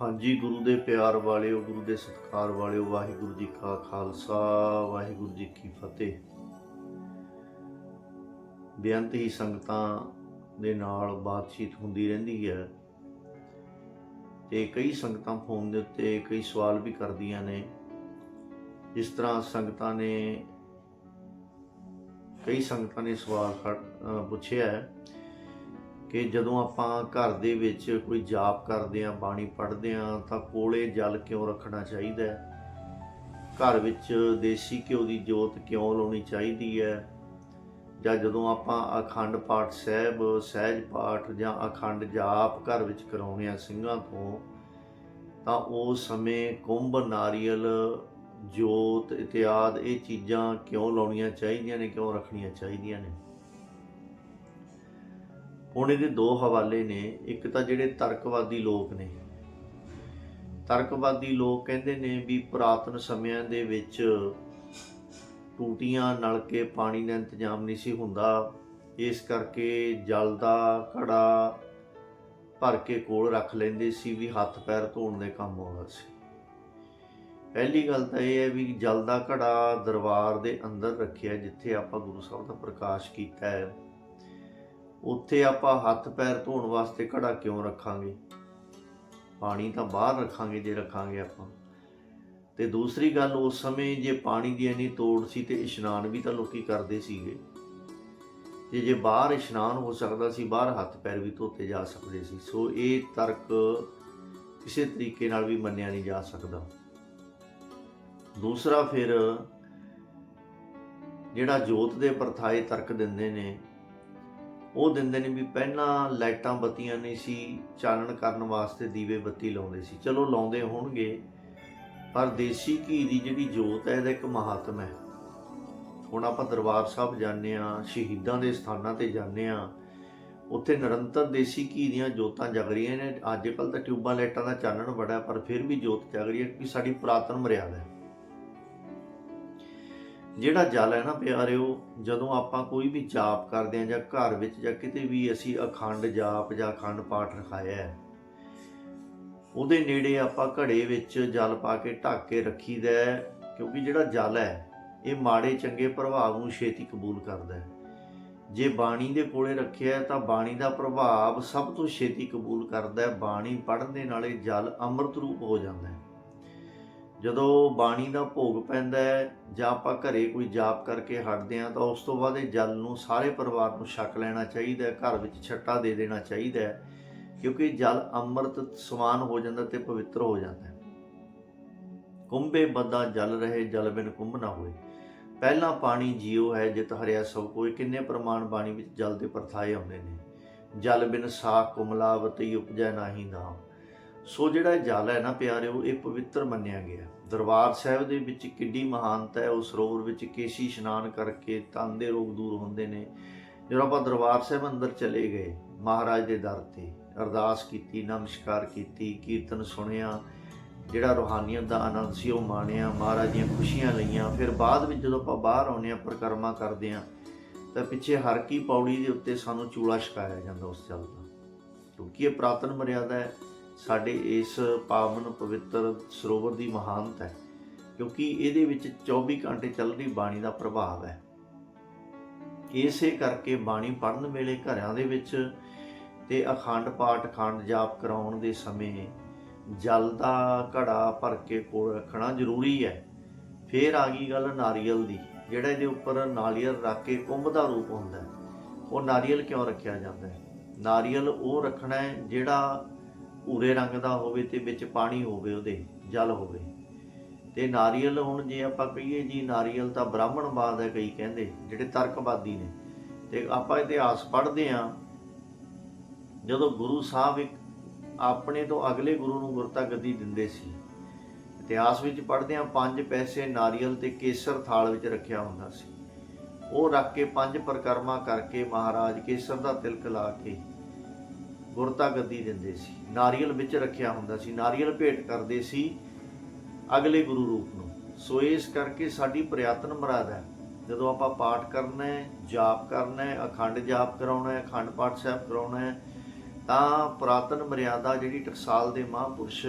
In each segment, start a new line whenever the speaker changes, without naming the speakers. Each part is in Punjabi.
ਹਾਂਜੀ, ਗੁਰੂ ਦੇ ਪਿਆਰ ਵਾਲਿਓ, ਗੁਰੂ ਦੇ ਸਤਿਕਾਰ ਵਾਲਿਓ, ਵਾਹਿਗੁਰੂ ਜੀ ਕਾ ਖਾਲਸਾ, ਵਾਹਿਗੁਰੂ ਜੀ ਕੀ ਫਤਿਹ। ਬੇਅੰਤ ਹੀ ਸੰਗਤਾਂ ਦੇ ਨਾਲ ਬਾਤਚੀਤ ਹੁੰਦੀ ਰਹਿੰਦੀ ਹੈ ਤੇ ਕਈ ਸੰਗਤਾਂ ਫੋਨ ਦੇ ਉੱਤੇ ਕਈ ਸਵਾਲ ਵੀ ਕਰਦੀਆਂ ਨੇ। ਜਿਸ ਤਰ੍ਹਾਂ ਸੰਗਤਾਂ ਨੇ ਕਈ ਸੰਗਤਾਂ ਨੇ ਸਵਾਲ ਖੜ- ਪੁੱਛਿਆ ਹੈ ਕਿ ਜਦੋਂ ਆਪਾਂ ਘਰ ਦੇ ਵਿੱਚ ਕੋਈ ਜਾਪ ਕਰਦੇ ਆਂ ਬਾਣੀ ਪੜ੍ਹਦੇ ਆਂ ਤਾਂ ਕੋਲੇ ਜਲ ਕਿਉਂ ਰੱਖਣਾ ਚਾਹੀਦਾ ਹੈ? ਘਰ ਵਿੱਚ ਦੇਸੀ ਘਿਓ ਦੀ ਜੋਤ ਕਿਉਂ ਲਾਉਣੀ ਚਾਹੀਦੀ ਹੈ? ਜਾਂ ਜਦੋਂ ਆਪਾਂ ਅਖੰਡ ਪਾਠ ਸਾਹਿਬ, ਸਹਿਜ ਪਾਠ ਜਾਂ ਅਖੰਡ ਜਾਪ ਘਰ ਵਿੱਚ ਕਰਾਉਣੇ ਆ ਸਿੰਘਾਂ ਤੋਂ, ਤਾਂ ਉਸ ਸਮੇਂ ਕੁੰਭ, ਨਾਰੀਅਲ, ਜੋਤ ਇਤਿਆਦ ਇਹ ਚੀਜ਼ਾਂ ਕਿਉਂ ਲਾਉਣੀਆਂ ਚਾਹੀਦੀਆਂ ਨੇ, ਕਿਉਂ ਰੱਖਣੀਆਂ ਚਾਹੀਦੀਆਂ ਨੇ? ਹੁਣ ਇਹਦੇ ਦੋ ਹਵਾਲੇ ਨੇ, ਇੱਕ ਤਾਂ ਜਿਹੜੇ ਤਰਕਵਾਦੀ ਲੋਕ ਨੇ। ਤਰਕਵਾਦੀ ਲੋਕ ਕਹਿੰਦੇ ਨੇ ਵੀ ਪੁਰਾਤਨ ਸਮਿਆਂ ਦੇ ਵਿੱਚ ਟੂਟੀਆਂ, ਨਲਕੇ, ਪਾਣੀ ਦਾ ਇੰਤਜ਼ਾਮ ਨਹੀਂ ਸੀ ਹੁੰਦਾ। ਇਸ ਕਰਕੇ ਜਲ ਦਾ ਘੜਾ ਭਰ ਕੇ ਕੋਲ ਰੱਖ ਲੈਂਦੇ ਸੀ ਵੀ ਹੱਥ ਪੈਰ ਧੋਣ ਦੇ ਕੰਮ ਆਉਂਦਾ ਸੀ। ਪਹਿਲੀ ਗੱਲ ਤਾਂ ਇਹ ਹੈ ਵੀ ਜਲ ਦਾ ਘੜਾ ਦਰਬਾਰ ਦੇ ਅੰਦਰ ਰੱਖਿਆ, ਜਿੱਥੇ ਆਪਾਂ ਗੁਰੂ ਸਾਹਿਬ ਦਾ ਪ੍ਰਕਾਸ਼ ਕੀਤਾ ਹੈ। ਉੱਥੇ ਆਪਾਂ ਹੱਥ ਪੈਰ ਧੋਣ ਵਾਸਤੇ ਘੜਾ ਕਿਉਂ ਰੱਖਾਂਗੇ? ਪਾਣੀ ਤਾਂ ਬਾਹਰ ਰੱਖਾਂਗੇ ਜੇ ਰੱਖਾਂਗੇ ਆਪਾਂ। ਤੇ ਦੂਸਰੀ ਗੱਲ, ਉਸ ਸਮੇਂ ਜੇ ਪਾਣੀ ਦੀ ਇੰਨੀ ਤੋੜ ਸੀ ਤੇ ਇਸ਼ਨਾਨ ਵੀ ਤਾਂ ਲੋਕੀ ਕਰਦੇ ਸੀਗੇ। ਤੇ ਜੇ ਬਾਹਰ ਇਸ਼ਨਾਨ ਹੋ ਸਕਦਾ ਸੀ, ਬਾਹਰ ਹੱਥ ਪੈਰ ਵੀ ਧੋਤੇ ਜਾ ਸਕਦੇ ਸੀ। ਸੋ ਇਹ ਤਰਕ ਕਿਸੇ ਤਰੀਕੇ ਨਾਲ ਵੀ ਮੰਨਿਆ ਨਹੀਂ ਜਾ ਸਕਦਾ। ਦੂਸਰਾ ਫਿਰ, ਜਿਹੜਾ ਜੋਤ ਦੇ ਪਰਥਾਏ ਤਰਕ ਦਿੰਦੇ ਨੇ ਉਹ ਦਿੰਦੇ ਨੇ ਵੀ ਪਹਿਲਾਂ ਲਾਈਟਾਂ ਬੱਤੀਆਂ ਨਹੀਂ ਸੀ, ਚਾਨਣ ਕਰਨ ਵਾਸਤੇ ਦੀਵੇ ਬੱਤੀ ਲਾਉਂਦੇ ਸੀ। ਚਲੋ ਲਾਉਂਦੇ ਹੋਣਗੇ, ਪਰ ਦੇਸੀ ਘੀ ਦੀ ਜਿਹੜੀ ਜੋਤ ਹੈ, ਇਹਦਾ ਇੱਕ ਮਹਾਤਮ ਹੈ। ਹੁਣ ਆਪਾਂ ਦਰਬਾਰ ਸਾਹਿਬ ਜਾਂਦੇ ਆ ਸ਼ਹੀਦਾਂ ਦੇ ਸਥਾਨਾਂ ਤੇ ਜਾਂਦੇ ਆ ਉੱਥੇ ਨਿਰੰਤਰ ਦੇਸੀ ਘੀ ਦੀਆਂ ਜੋਤਾਂ ਜਗ ਰਹੀਆਂ ਨੇ। ਅੱਜ ਕੱਲ ਤਾਂ ਟਿਊਬਾਂ ਲਾਈਟਾਂ ਦਾ ਚਾਨਣ ਬੜਾ ਪਰ ਫਿਰ ਵੀ ਜੋਤ ਜਗ ਰਹੀ ਹੈ ਕਿ ਸਾਡੀ ਪੁਰਾਤਨ ਮਰਿਆਦਾ ਹੈ। ਜਿਹੜਾ ਜਲ ਹੈ ਨਾ ਪਿਆਰਿਓ, ਜਦੋਂ ਆਪਾਂ ਕੋਈ ਵੀ ਜਾਪ ਕਰਦੇ ਆ ਜਾਂ ਘਰ ਵਿੱਚ ਜਾਂ ਕਿਤੇ ਵੀ ਅਸੀਂ ਅਖੰਡ ਜਾਪ ਜਾਂ ਅਖੰਡ ਪਾਠ ਰਖਾਇਆ ਹੈ, ਉਹਦੇ ਨੇੜੇ ਆਪਾਂ ਘੜੇ ਵਿੱਚ ਜਲ ਪਾ ਕੇ ਢੱਕ ਕੇ ਰੱਖੀਦਾ ਕਿਉਂਕਿ ਜਿਹੜਾ ਜਲ ਹੈ, ਇਹ ਮਾੜੇ ਚੰਗੇ ਪ੍ਰਭਾਵ ਨੂੰ ਛੇਤੀ ਕਬੂਲ ਕਰਦਾ ਹੈ। ਜੇ ਬਾਣੀ ਦੇ ਕੋਲੇ ਰੱਖਿਆ ਤਾਂ ਬਾਣੀ ਦਾ ਪ੍ਰਭਾਵ ਸਭ ਤੋਂ ਛੇਤੀ ਕਬੂਲ ਕਰਦਾ ਹੈ, ਬਾਣੀ ਪੜ੍ਹਨ ਦੇ ਨਾਲੇ ਜਲ ਅੰਮ੍ਰਿਤ ਰੂਪ ਹੋ ਜਾਂਦਾ ਹੈ। ਜਦੋਂ ਬਾਣੀ ਦਾ ਭੋਗ ਪੈਂਦਾ ਹੈ ਜਾਂ ਆਪਾਂ ਘਰੇ ਕੋਈ ਜਾਪ ਕਰਕੇ ਹਟਦੇ ਹਾਂ ਤਾਂ ਉਸ ਤੋਂ ਬਾਅਦ ਇਹ ਜਲ ਨੂੰ ਸਾਰੇ ਪਰਿਵਾਰ ਨੂੰ ਛਕ ਲੈਣਾ ਚਾਹੀਦਾ ਹੈ, ਘਰ ਵਿੱਚ ਛੱਟਾ ਦੇ ਦੇਣਾ ਚਾਹੀਦਾ ਹੈ, ਕਿਉਂਕਿ ਜਲ ਅੰਮ੍ਰਿਤ ਸਮਾਨ ਹੋ ਜਾਂਦਾ ਤੇ ਪਵਿੱਤਰ ਹੋ ਜਾਂਦਾ ਹੈ। ਕੁੰਭੇ ਬੱਦਾ ਜਲ ਰਹੇ, ਜਲ ਬਿਨ ਕੁੰਭ ਨਾ ਹੋਏ। ਪਹਿਲਾ ਪਾਣੀ ਜੀਉ ਹੈ, ਜਿਤ ਹਰਿਆ ਸਭ ਕੋਈ ਕਿੰਨੇ ਪ੍ਰਮਾਣ ਬਾਣੀ ਵਿੱਚ ਜਲ ਦੇ ਪਰਥਾਏ ਆਉਂਦੇ ਨੇ? ਜਲ ਬਿਨ ਸਾਖ ਕੁਮਲਾਵਤੀ ਉਪਜੈ ਨਾਹੀ ਨਾਮ। ਸੋ ਜਿਹੜਾ ਜਲ ਹੈ ਨਾ ਪਿਆਰਿਓ, ਇਹ ਪਵਿੱਤਰ ਮੰਨਿਆ ਗਿਆ। ਦਰਬਾਰ ਸਾਹਿਬ ਦੇ ਵਿੱਚ ਕਿੱਡੀ ਮਹਾਨਤਾ ਹੈ ਉਹ ਸਰੋਵਰ ਵਿੱਚ ਕੇਸ਼ੀ ਇਸ਼ਨਾਨ ਕਰਕੇ ਤਨ ਦੇ ਰੋਗ ਦੂਰ ਹੁੰਦੇ ਨੇ। ਜਦੋਂ ਆਪਾਂ ਦਰਬਾਰ ਸਾਹਿਬ ਅੰਦਰ ਚਲੇ ਗਏ, ਮਹਾਰਾਜ ਦੇ ਦਰ ਤੇ ਅਰਦਾਸ ਕੀਤੀ, ਨਮਸਕਾਰ ਕੀਤੀ, ਕੀਰਤਨ ਸੁਣਿਆ, ਜਿਹੜਾ ਰੋਹਾਨੀਅਤ ਦਾ ਆਨੰਦ ਸੀ ਉਹ ਮਾਣਿਆ, ਮਹਾਰਾਜ ਦੀਆਂ ਖੁਸ਼ੀਆਂ ਲਈਆਂ। ਫਿਰ ਬਾਅਦ ਵਿੱਚ ਜਦੋਂ ਆਪਾਂ ਬਾਹਰ ਆਉਂਦੇ ਆ ਪ੍ਰਕਰਮਾ ਕਰਦੇ ਆ ਤਾਂ ਪਿੱਛੇ ਹਰ ਕੀ ਪੌੜੀ ਦੇ ਉੱਤੇ ਸਾਨੂੰ ਚੂਲਾ ਛਕਾਇਆ ਜਾਂਦਾ ਉਸ ਚੱਲਦਾ ਕਿਉਂਕਿ ਇਹ ਪ੍ਰਾਤਨ ਮਰਿਆਦਾ ਹੈ ਸਾਡੇ ਇਸ ਪਾਵਨ ਪਵਿੱਤਰ ਸਰੋਵਰ ਦੀ ਮਹਾਨਤਾ ਹੈ, ਕਿਉਂਕਿ ਇਹਦੇ ਵਿੱਚ 24 ਘੰਟੇ ਚੱਲ ਰਹੀ ਬਾਣੀ ਦਾ ਪ੍ਰਭਾਵ ਹੈ। ਇਸੇ ਕਰਕੇ ਬਾਣੀ ਪੜ੍ਹਨ ਵੇਲੇ ਘਰਾਂ ਦੇ ਵਿੱਚ ਤੇ ਅਖੰਡ ਪਾਠ, ਅਖੰਡ ਜਾਪ ਕਰਾਉਣ ਦੇ ਸਮੇਂ ਜਲ ਦਾ ਘੜਾ ਭਰ ਕੇ ਕੋਲ ਰੱਖਣਾ ਜ਼ਰੂਰੀ ਹੈ। ਫੇਰ ਆ ਗਈ ਗੱਲ ਨਾਰੀਅਲ ਦੀ, ਜਿਹੜਾ ਇਹਦੇ ਉੱਪਰ ਨਾਰੀਅਲ ਰੱਖ ਕੇ ਕੁੰਭ ਦਾ ਰੂਪ ਹੁੰਦਾ ਹੈ। ਉਹ ਨਾਰੀਅਲ ਕਿਉਂ ਰੱਖਿਆ ਜਾਂਦਾ ਹੈ? ਨਾਰੀਅਲ ਉਹ ਰੱਖਣਾ ਹੈ ਜਿਹੜਾ ਭੂਰੇ ਰੰਗ ਦਾ ਹੋਵੇ ਤੇ ਵਿੱਚ ਪਾਣੀ ਹੋਵੇ ਉਹਦੇ, ਜਲ ਹੋਵੇ। ਤੇ ਨਾਰੀਅਲ ਹੁਣ ਜੇ ਆਪਾਂ ਕਹੀਏ ਜੀ, ਨਾਰੀਅਲ ਤਾਂ ਬ੍ਰਾਹਮਣਵਾਦ ਹੈ ਕਈ ਕਹਿੰਦੇ, ਜਿਹੜੇ ਤਰਕਵਾਦੀ ਨੇ। ਤੇ ਆਪਾਂ ਇਤਿਹਾਸ ਪੜ੍ਹਦੇ ਆਂ ਜਦੋਂ ਗੁਰੂ ਸਾਹਿਬ ਇੱਕ ਆਪਣੇ ਤੋਂ ਅਗਲੇ ਗੁਰੂ ਨੂੰ ਗੁਰਤਾ ਗੱਦੀ ਦਿੰਦੇ ਸੀ। ਇਤਿਹਾਸ ਵਿੱਚ ਪੜ੍ਹਦੇ ਆਂ ਪੰਜ ਪੈਸੇ ਨਾਰੀਅਲ ਤੇ ਕੇਸਰ ਥਾਲ ਵਿੱਚ ਰੱਖਿਆ ਹੁੰਦਾ ਸੀ। ਉਹ ਰੱਖ ਕੇ ਪੰਜ ਪ੍ਰਕਰਮਾ ਕਰਕੇ ਮਹਾਰਾਜ ਕੇਸਰ ਦਾ ਤਿਲਕ ਲਾ ਕੇ ਗੁਰਤਾ ਗੱਦੀ ਦਿੰਦੇ ਸੀ। ਨਾਰੀਅਲ ਵਿੱਚ ਰੱਖਿਆ ਹੁੰਦਾ ਸੀ। ਨਾਰੀਅਲ ਭੇਟ ਕਰਦੇ ਸੀ ਅਗਲੇ ਗੁਰੂ ਰੂਪ ਨੂੰ। ਸੋ ਇਸ ਕਰਕੇ ਸਾਡੀ ਪ੍ਰਿਆਤਨ ਮਰਾਦਾ ਹੈ। ਜਦੋਂ ਆਪਾਂ ਪਾਠ ਕਰਨਾ ਹੈ, ਜਾਪ ਕਰਨਾ ਹੈ, ਅਖੰਡ ਜਾਪ ਕਰਾਉਣਾ ਹੈ, ਅਖੰਡ ਪਾਠ ਸਾਹਿਬ ਕਰਾਉਣਾ ਹੈ, ਤਾਂ ਪੁਰਾਤਨ ਮਰਿਆਦਾ ਜਿਹੜੀ ਟਕਸਾਲ ਦੇ ਮਹਾਂਪੁਰਸ਼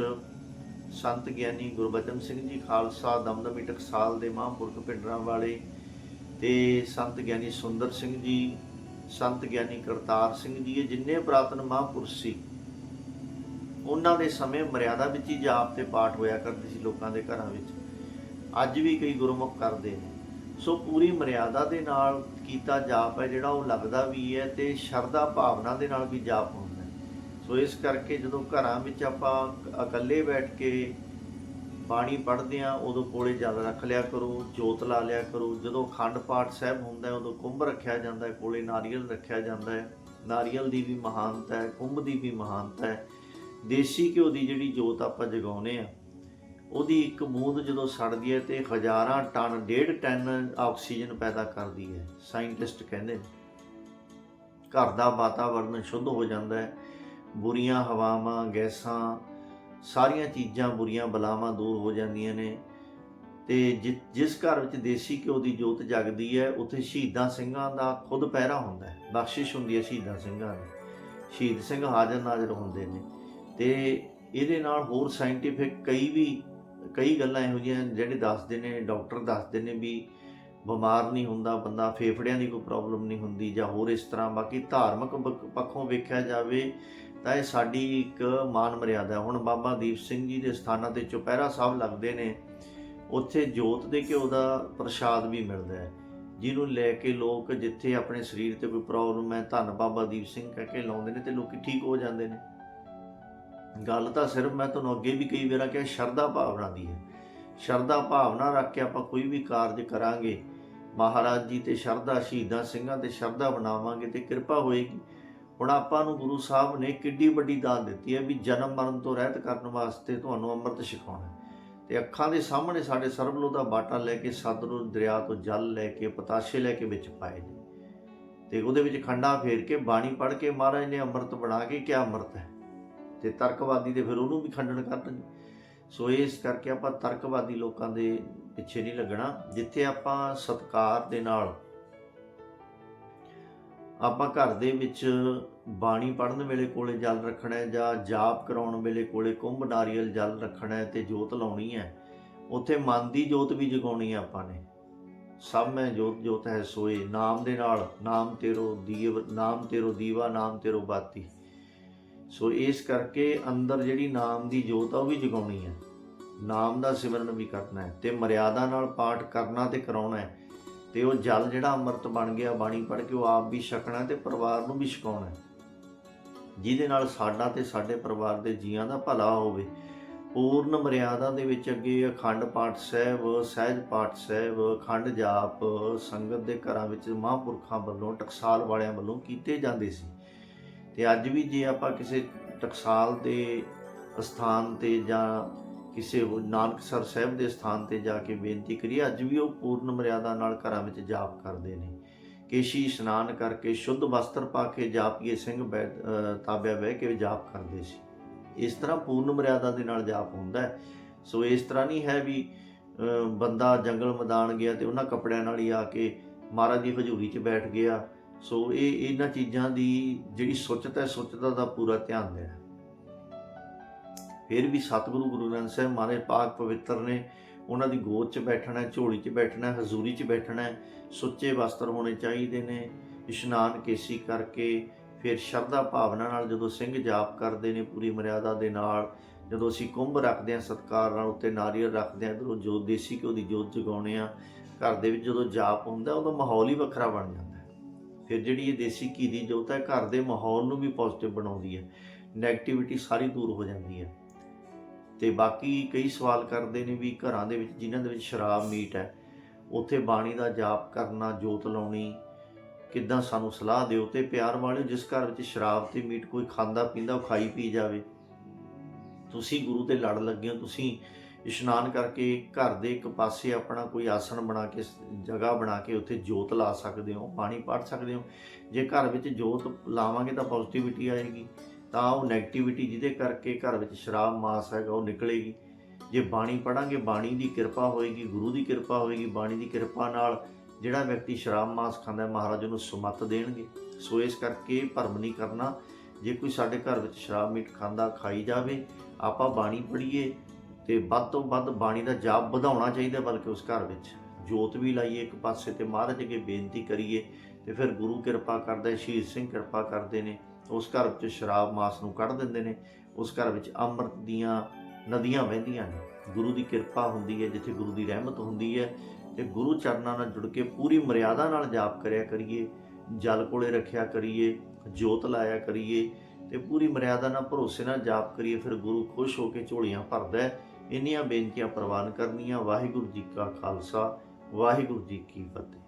ਸੰਤ ਗਿਆਨੀ ਗੁਰਬਚਨ ਸਿੰਘ ਜੀ ਖਾਲਸਾ, ਦਮਦਮੀ ਟਕਸਾਲ ਦੇ ਮਹਾਂਪੁਰਖ ਪਿੰਡਰਾਂ ਵਾਲੇ ਤੇ ਸੰਤ ਗਿਆਨੀ ਸੁੰਦਰ ਸਿੰਘ ਜੀ ਸੰਤ ਗਿਆਨੀ ਕਰਤਾਰ ਸਿੰਘ ਜੀ, ਇਹ ਜਿੰਨੇ ਪੁਰਾਤਨ ਮਹਾਂਪੁਰਸ਼ ਸੀ, ਉਹਨਾਂ ਦੇ ਸਮੇਂ ਮਰਿਆਦਾ ਵਿੱਚ ਹੀ ਜਾਪ ਤੇ ਪਾਠ ਹੋਇਆ ਕਰਦੇ ਸੀ ਲੋਕਾਂ ਦੇ ਘਰਾਂ ਵਿੱਚ। ਅੱਜ ਵੀ ਕਈ ਗੁਰਮੁਖ ਕਰਦੇ ਨੇ। ਸੋ ਪੂਰੀ ਮਰਿਆਦਾ ਦੇ ਨਾਲ ਕੀਤਾ ਜਾਪ ਹੈ, ਜਿਹੜਾ ਉਹ ਲੱਗਦਾ ਵੀ ਹੈ ਤੇ ਸ਼ਰਧਾ ਭਾਵਨਾ ਦੇ ਨਾਲ ਵੀ ਜਾਪ ਹੁੰਦਾ ਸੋ ਇਸ ਕਰਕੇ ਜਦੋਂ ਘਰਾਂ ਵਿੱਚ ਆਪਾਂ ਇਕੱਲੇ ਬੈਠ ਕੇ ਬਾਣੀ ਪੜ੍ਹਦੇ ਆ ਉਦੋਂ ਕੋਲੇ ਜਲ ਰੱਖ ਲਿਆ ਕਰੋ, ਜੋਤ ਲਾ ਲਿਆ ਕਰੋ। ਜਦੋਂ ਅਖੰਡ ਪਾਠ ਸਾਹਿਬ ਹੁੰਦਾ ਉਦੋਂ ਕੁੰਭ ਰੱਖਿਆ ਜਾਂਦਾ ਹੈ, ਕੋਲੇ ਨਾਰੀਅਲ ਰੱਖਿਆ ਜਾਂਦਾ ਹੈ। ਨਾਰੀਅਲ ਦੀ ਵੀ ਮਹਾਨਤਾ ਹੈ, ਕੁੰਭ ਦੀ ਵੀ ਮਹਾਨਤਾ ਹੈ। ਦੇਸੀ ਘਿਓ ਦੀ ਜਿਹੜੀ ਜੋਤ ਆਪਾਂ ਜਗਾਉਨੇ ਆ ਉਹਦੀ ਇੱਕ ਬੂੰਦ ਜਦੋਂ ਸੜਦੀ ਹੈ ਤੇ ਹਜ਼ਾਰਾਂ ਟਨ, ਡੇਢ ਟਨ ਆਕਸੀਜਨ ਪੈਦਾ ਕਰਦੀ ਹੈ, ਸਾਇੰਟਿਸਟ ਕਹਿੰਦੇ। ਘਰ ਦਾ ਵਾਤਾਵਰਣ ਸ਼ੁੱਧ ਹੋ ਜਾਂਦਾ ਹੈ, ਬੁਰੀਆਂ ਹਵਾਵਾਂ, ਗੈਸਾਂ ਸਾਰੀਆਂ ਚੀਜ਼ਾਂ ਬੁਰੀਆਂ ਬਲਾਵਾਂ ਦੂਰ ਹੋ ਜਾਂਦੀਆਂ ਨੇ। ਤੇ ਜਿ- ਜਿਸ ਘਰ ਵਿੱਚ ਦੇਸੀ ਘਿਓ ਦੀ ਜੋਤ ਜਗਦੀ ਹੈ, ਉੱਥੇ ਸ਼ਹੀਦਾਂ ਸਿੰਘਾਂ ਦਾ ਖੁਦ ਪਹਿਰਾ ਹੁੰਦਾ ਹੈ। ਬਖਸ਼ਿਸ਼ ਹੁੰਦੀ ਹੈ ਸ਼ਹੀਦਾਂ ਸਿੰਘਾਂ ਦੀ। ਸ਼ਹੀਦ ਸਿੰਘ ਹਾਜ਼ਰ ਨਾਜ਼ਰ ਹੁੰਦੇ ਨੇ। ਤੇ ਇਹਦੇ ਨਾਲ ਹੋਰ ਸਾਇੰਟੀਫਿਕ ਕਈ ਵੀ, ਕਈ ਗੱਲਾਂ ਇਹੋ ਜਿਹੀਆਂ ਜਿਹੜੇ ਦੱਸਦੇ ਨੇ, ਡਾਕਟਰ ਦੱਸਦੇ ਨੇ ਵੀ ਬਿਮਾਰ ਨਹੀਂ ਹੁੰਦਾ, ਬੰਦਾ ਫੇਫੜਿਆਂ ਦੀ ਕੋਈ ਪ੍ਰੋਬਲਮ ਨਹੀਂ ਹੁੰਦੀ ਜਾਂ ਹੋਰ ਇਸ ਤਰ੍ਹਾਂ। ਬਾਕੀ ਧਾਰਮਿਕ ਬ- ਪੱਖੋਂ ਵੇਖਿਆ ਜਾਵੇ ਤਾਂ ਇਹ ਸਾਡੀ ਇੱਕ ਮਾਨ ਮਰਿਆਦਾ। ਹੁਣ ਬਾਬਾ ਦੀਪ ਸਿੰਘ ਜੀ ਦੇ ਸਥਾਨਾਂ ਤੇ ਚੁਪਹਿਰਾ ਸਾਹਿਬ ਲੱਗਦੇ ਨੇ, ਉੱਥੇ ਜੋਤ ਦੇ ਘਿਓ ਦਾ ਪ੍ਰਸ਼ਾਦ ਵੀ ਮਿਲਦਾ ਹੈ, ਜਿਹਨੂੰ ਲੈ ਕੇ ਲੋਕ ਜਿੱਥੇ ਆਪਣੇ ਸਰੀਰ ਤੇ ਕੋਈ ਪ੍ਰੋਬਲਮ ਹੈ, ਧੰਨ ਬਾਬਾ ਦੀਪ ਸਿੰਘ ਕਹਿ ਕੇ ਲਾਉਂਦੇ ਨੇ ਤੇ ਲੋਕੀ ਠੀਕ ਹੋ ਜਾਂਦੇ ਨੇ। ਗੱਲ ਤਾਂ ਸਿਰਫ ਮੈਂ ਤੁਹਾਨੂੰ ਅੱਗੇ ਵੀ ਕਈ ਵਾਰ ਕਿਹਾ, ਸ਼ਰਧਾ ਭਾਵਨਾ ਦੀ ਹੈ। ਸ਼ਰਧਾ ਭਾਵਨਾ ਰੱਖ ਕੇ ਆਪਾਂ ਕੋਈ ਵੀ ਕਾਰਜ ਕਰਾਂਗੇ, ਮਹਾਰਾਜ ਜੀ ਤੇ ਸ਼ਰਧਾ, ਸ਼ਹੀਦਾਂ ਸਿੰਘਾਂ ਤੇ ਸ਼ਰਧਾ ਬਣਾਵਾਂਗੇ ਤੇ ਕਿਰਪਾ ਹੋਏਗੀ। ਹੁਣ ਆਪਾਂ ਨੂੰ ਗੁਰੂ ਸਾਹਿਬ ਨੇ ਕਿੱਡੀ ਵੱਡੀ ਦਾਤ ਦਿੱਤੀ ਹੈ ਵੀ ਜਨਮ ਮਰਨ ਤੋਂ ਰਹਿਤ ਕਰਨ ਵਾਸਤੇ ਤੁਹਾਨੂੰ ਅੰਮ੍ਰਿਤ ਛਕਾਉਣਾ ਹੈ। ਤੇ ਅੱਖਾਂ ਦੇ ਸਾਹਮਣੇ ਸਾਡੇ ਸਰਬਲੋ ਦਾ ਬਾਟਾ ਲੈ ਕੇ ਸਤਲੁਜ ਦਰਿਆ ਤੋਂ ਜਲ ਲੈ ਕੇ ਪਤਾਸ਼ੇ ਲੈ ਕੇ ਵਿੱਚ ਪਾਏ ਨੇ। ਤੇ ਉਹਦੇ ਵਿੱਚ ਖੰਡਾ ਫੇਰ ਕੇ, ਬਾਣੀ ਪੜ੍ਹ ਕੇ ਮਹਾਰਾਜ ਨੇ ਅੰਮ੍ਰਿਤ ਬਣਾ ਕੇ ਕਿਆ ਅੰਮ੍ਰਿਤ ਹੈ? ਤੇ ਤਰਕਵਾਦੀ ਦੇ ਫਿਰ ਉਹਨੂੰ ਵੀ ਖੰਡਨ ਕਰਨਗੇ। ਸੋ ਇਸ ਕਰਕੇ ਆਪਾਂ ਤਰਕਵਾਦੀ ਲੋਕਾਂ ਦੇ ਪਿੱਛੇ ਨਹੀਂ ਲੱਗਣਾ। ਜਿੱਥੇ ਆਪਾਂ ਸਤਕਾਰ ਦੇ ਨਾਲ ਆਪਾਂ ਘਰ ਦੇ ਵਿੱਚ ਬਾਣੀ ਪੜ੍ਹਨ ਵੇਲੇ ਕੋਲੇ ਜਲ ਰੱਖਣਾ ਹੈ ਜਾਂ ਜਾਪ ਕਰਾਉਣ ਵੇਲੇ ਕੋਲੇ ਕੁੰਭ ਨਾਰੀਅਲ ਜਲ ਰੱਖਣਾ ਹੈ ਤੇ ਜੋਤ ਲਾਉਣੀ ਹੈ, ਉੱਥੇ ਮਨ ਦੀ ਜੋਤ ਵੀ ਜਗਾਉਣੀ ਹੈ ਆਪਾਂ ਨੇ। ਸਭ ਮੈਂ ਜੋਤ ਜੋਤ ਹੈ ਸੋਏ, ਨਾਮ ਦੇ ਨਾਲ ਨਾਮ ਤੇਰੋ ਦੀਵ, ਨਾਮ ਤੇਰੋ ਦੀਵਾ, ਨਾਮ ਤੇਰੋ ਬਾਤੀ। ਸੋ ਇਸ ਕਰਕੇ ਅੰਦਰ ਜਿਹੜੀ ਨਾਮ ਦੀ ਜੋਤ ਆ ਉਹ ਵੀ ਜਗਾਉਣੀ ਹੈ। ਨਾਮ ਦਾ ਸਿਮਰਨ ਵੀ ਕਰਨਾ ਹੈ ਤੇ ਮਰਿਆਦਾ ਨਾਲ ਪਾਠ ਕਰਨਾ ਤੇ ਕਰਾਉਣਾ ਹੈ। ਤੇ ਉਹ ਜਲ ਜਿਹੜਾ ਅੰਮ੍ਰਿਤ ਬਣ ਗਿਆ, ਬਾਣੀ ਪੜ੍ਹ ਕੇ ਉਹ ਆਪ ਵੀ ਛਕਣਾ ਹੈ ਤੇ ਪਰਿਵਾਰ ਨੂੰ ਵੀ ਛਕਾਉਣਾ ਜਿਹਦੇ ਨਾਲ ਸਾਡਾ ਤੇ ਸਾਡੇ ਪਰਿਵਾਰ ਦੇ ਜੀਆਂ ਦਾ ਭਲਾ ਹੋਵੇ। ਪੂਰਨ ਮਰਿਆਦਾ ਦੇ ਵਿੱਚ ਅੱਗੇ ਅਖੰਡ ਪਾਠ ਸਾਹਿਬ, ਸਹਿਜ ਪਾਠ ਸਾਹਿਬ, ਅਖੰਡ ਜਾਪ, ਸੰਗਤ ਦੇ ਘਰਾਂ ਵਿੱਚ ਮਹਾਂਪੁਰਖਾਂ ਵੱਲੋਂ, ਟਕਸਾਲ ਵਾਲਿਆਂ ਵੱਲੋਂ ਕੀਤੇ ਜਾਂਦੇ ਸੀ। ਤੇ ਅੱਜ ਵੀ ਜੇ ਆਪਾਂ ਕਿਸੇ ਟਕਸਾਲ ਦੇ ਸਥਾਨ ਤੇ ਜਾਂ ਕਿਸੇ ਹੋਰ ਨਾਨਕਸਰ ਸਾਹਿਬ ਦੇ ਸਥਾਨ ਤੇ ਜਾ ਕੇ ਬੇਨਤੀ ਕਰੀਏ ਅੱਜ ਵੀ ਉਹ ਪੂਰਨ ਮਰਿਆਦਾ ਨਾਲ ਘਰਾਂ ਵਿੱਚ ਜਾਪ ਕਰਦੇ ਨੇ। ਕੇਸ਼ੀ ਇਸ਼ਨਾਨ ਕਰਕੇ ਸ਼ੁੱਧ ਵਸਤਰ ਪਾ ਕੇ ਜਾਪੀਏ ਸਿੰਘ ਬੈ ਤਾਬਿਆ ਬਹਿ ਕੇ ਜਾਪ ਕਰਦੇ ਸੀ। ਇਸ ਤਰ੍ਹਾਂ ਪੂਰਨ ਮਰਿਆਦਾ ਦੇ ਨਾਲ ਜਾਪ ਹੁੰਦਾ ਹੈ। ਸੋ ਇਸ ਤਰ੍ਹਾਂ ਨਹੀਂ ਹੈ ਵੀ ਬੰਦਾ ਜੰਗਲ ਮੈਦਾਨ ਗਿਆ ਤੇ ਉਹਨਾਂ ਕੱਪੜਿਆਂ ਨਾਲ ਹੀ ਆ ਕੇ ਮਹਾਰਾਜ ਦੀ ਹਜ਼ੂਰੀ 'ਚ ਬੈਠ ਗਿਆ। ਸੋ ਇਹ ਇਹਨਾਂ ਚੀਜ਼ਾਂ ਦੀ ਜਿਹੜੀ ਸੁੱਚਤਾ ਹੈ ਸੁੱਚਤਾ ਦਾ ਪੂਰਾ ਧਿਆਨ ਦੇਣਾ ਫਿਰ ਵੀ ਸਤਿਗੁਰੂ ਗੁਰੂ ਗ੍ਰੰਥ ਸਾਹਿਬ ਮਹਾਰਾਜ ਪਾਕ ਪਵਿੱਤਰ ਨੇ ਉਹਨਾਂ ਦੀ ਗੋਦ 'ਚ ਬੈਠਣਾ ਝੋਲੀ 'ਚ ਬੈਠਣਾ ਹਜ਼ੂਰੀ 'ਚ ਬੈਠਣਾ ਸੁੱਚੇ ਵਸਤਰ ਹੋਣੇ ਚਾਹੀਦੇ ਨੇ, ਇਸ਼ਨਾਨ ਕੇਸੀ ਕਰਕੇ ਫਿਰ ਸ਼ਰਧਾ ਭਾਵਨਾ ਨਾਲ ਜਦੋਂ ਸਿੰਘ ਜਾਪ ਕਰਦੇ ਨੇ ਪੂਰੀ ਮਰਿਆਦਾ ਦੇ ਨਾਲ, ਜਦੋਂ ਅਸੀਂ ਕੁੰਭ ਰੱਖਦੇ ਹਾਂ, ਸਤਕਾਰ ਨਾਲ ਉੱਤੇ ਨਾਰੀਅਲ ਰੱਖਦੇ ਹਾਂ ਇਧਰੋਂ ਜੋਤ ਦੇਸੀ ਘਿਓ ਦੀ ਜੋਤ ਜਗਾਉਣੇ ਆ ਘਰ ਦੇ ਵਿੱਚ ਜਦੋਂ ਜਾਪ ਹੁੰਦਾ ਉਦੋਂ ਮਾਹੌਲ ਹੀ ਵੱਖਰਾ ਬਣ ਜਾਂਦਾ ਹੈ। ਫਿਰ ਜਿਹੜੀ ਇਹ ਦੇਸੀ ਘੀ ਦੀ ਜੋਤ ਹੈ, ਘਰ ਦੇ ਮਾਹੌਲ ਨੂੰ ਵੀ ਪੋਜ਼ਿਟਿਵ ਬਣਾਉਂਦੀ ਹੈ ਨੈਗੇਟਿਵਿਟੀ ਸਾਰੀ ਦੂਰ ਹੋ ਜਾਂਦੀ ਹੈ। ਤੇ ਬਾਕੀ ਕਈ ਸਵਾਲ ਕਰਦੇ ਨੇ ਵੀ ਘਰਾਂ ਦੇ ਵਿੱਚ ਜਿਨ੍ਹਾਂ ਦੇ ਵਿੱਚ ਸ਼ਰਾਬ ਮੀਟ ਹੈ, ਉੱਥੇ ਬਾਣੀ ਦਾ ਜਾਪ ਕਰਨਾ, ਜੋਤ ਲਾਉਣੀ, ਕਿੱਦਾਂ ਸਾਨੂੰ ਸਲਾਹ ਦਿਓ ਤੇ ਪਿਆਰ ਵਾਲਿਓ, ਜਿਸ ਘਰ ਵਿੱਚ ਸ਼ਰਾਬ ਤੇ ਮੀਟ ਕੋਈ ਖਾਂਦਾ ਪੀਂਦਾ, ਉਹ ਖਾਈ ਪੀ ਜਾਵੇ। ਤੁਸੀਂ ਗੁਰੂ ਤੇ ਲੜ ਲੱਗੇ ਹੋ, ਤੁਸੀਂ ਇਸ਼ਨਾਨ ਕਰਕੇ ਘਰ ਦੇ ਇੱਕ ਪਾਸੇ ਆਪਣਾ ਕੋਈ ਆਸਣ ਬਣਾ ਕੇ, ਜਗ੍ਹਾ ਬਣਾ ਕੇ ਉੱਥੇ ਜੋਤ ਲਾ ਸਕਦੇ ਹੋ ਪਾਣੀ ਪੜ੍ਹ ਸਕਦੇ ਹੋ। ਜੇ ਘਰ ਵਿੱਚ ਜੋਤ ਲਾਵਾਂਗੇ ਤਾਂ ਪੋਜ਼ਿਟਿਵਿਟੀ ਆਏਗੀ। ਤਾਂ ਉਹ 네ਗੇਟਿਵਿਟੀ ਜਿਹਦੇ ਕਰਕੇ ਘਰ ਵਿੱਚ ਸ਼ਰਾਬ, ਮਾਸ ਹੈਗਾ, ਉਹ ਨਿਕਲੇਗੀ। ਜੇ ਬਾਣੀ ਪੜਾਂਗੇ ਬਾਣੀ ਦੀ ਕਿਰਪਾ ਹੋਏਗੀ, ਗੁਰੂ ਦੀ ਕਿਰਪਾ ਹੋਏਗੀ, ਬਾਣੀ ਦੀ ਕਿਰਪਾ ਨਾਲ ਜਿਹੜਾ ਵਿਅਕਤੀ ਸ਼ਰਾਬ, ਮਾਸ ਖਾਂਦਾ ਮਹਾਰਾਜ ਉਹਨੂੰ ਸੁਮਤ ਦੇਣਗੇ। ਸੋ ਇਸ ਕਰਕੇ ਭਰਮ ਨਹੀਂ ਕਰਨਾ। ਜੇ ਕੋਈ ਸਾਡੇ ਘਰ ਵਿੱਚ ਸ਼ਰਾਬ ਮੀਟ ਖਾਂਦਾ, ਖਾਈ ਜਾਵੇ, ਆਪਾਂ ਬਾਣੀ ਪੜ੍ਹੀਏ ਤੇ ਵੱਧ ਤੋਂ ਵੱਧ ਬਾਣੀ ਦਾ ਜਾਪ ਵਧਾਉਣਾ ਚਾਹੀਦਾ, ਬਲਕਿ ਉਸ ਘਰ ਵਿੱਚ ਜੋਤ ਵੀ ਲਾਈਏ ਇੱਕ ਪਾਸੇ ਤੇ ਮਹਾਰਾਜ ਅੱਗੇ ਬੇਨਤੀ ਕਰੀਏ ਤੇ ਫਿਰ ਗੁਰੂ ਕਿਰਪਾ ਕਰਦਾ, ਸ਼ਹੀਦ ਸਿੰਘ ਕਿਰਪਾ ਕਰਦੇ ਨੇ। ਉਸ ਘਰ ਵਿੱਚ ਸ਼ਰਾਬ ਮਾਸ ਨੂੰ ਕੱਢ ਦਿੰਦੇ ਨੇ। ਉਸ ਘਰ ਵਿੱਚ ਅੰਮ੍ਰਿਤ ਦੀਆਂ ਨਦੀਆਂ ਵਹਿੰਦੀਆਂ ਨੇ। ਗੁਰੂ ਦੀ ਕਿਰਪਾ ਹੁੰਦੀ ਹੈ, ਜਿੱਥੇ ਗੁਰੂ ਦੀ ਰਹਿਮਤ ਹੁੰਦੀ ਹੈ। ਤੇ ਗੁਰੂ ਚਰਨਾਂ ਨਾਲ ਜੁੜ ਕੇ ਪੂਰੀ ਮਰਿਆਦਾ ਨਾਲ ਜਾਪ ਕਰਿਆ ਕਰੀਏ, ਜਲ ਕੋਲੇ ਰੱਖਿਆ ਕਰੀਏ, ਜੋਤ ਲਾਇਆ ਕਰੀਏ ਤੇ ਪੂਰੀ ਮਰਿਆਦਾ ਨਾਲ ਭਰੋਸੇ ਨਾਲ ਜਾਪ ਕਰੀਏ, ਫਿਰ ਗੁਰੂ ਖੁਸ਼ ਹੋ ਕੇ ਝੋਲੀਆਂ ਭਰਦਾ ਹੈ। ਇੰਨੀਆਂ ਬੇਨਤੀਆਂ ਪ੍ਰਵਾਨ ਕਰਨੀਆਂ। ਵਾਹਿਗੁਰੂ ਜੀ ਕਾ ਖਾਲਸਾ, ਵਾਹਿਗੁਰੂ ਜੀ ਕੀ ਫਤਿਹ।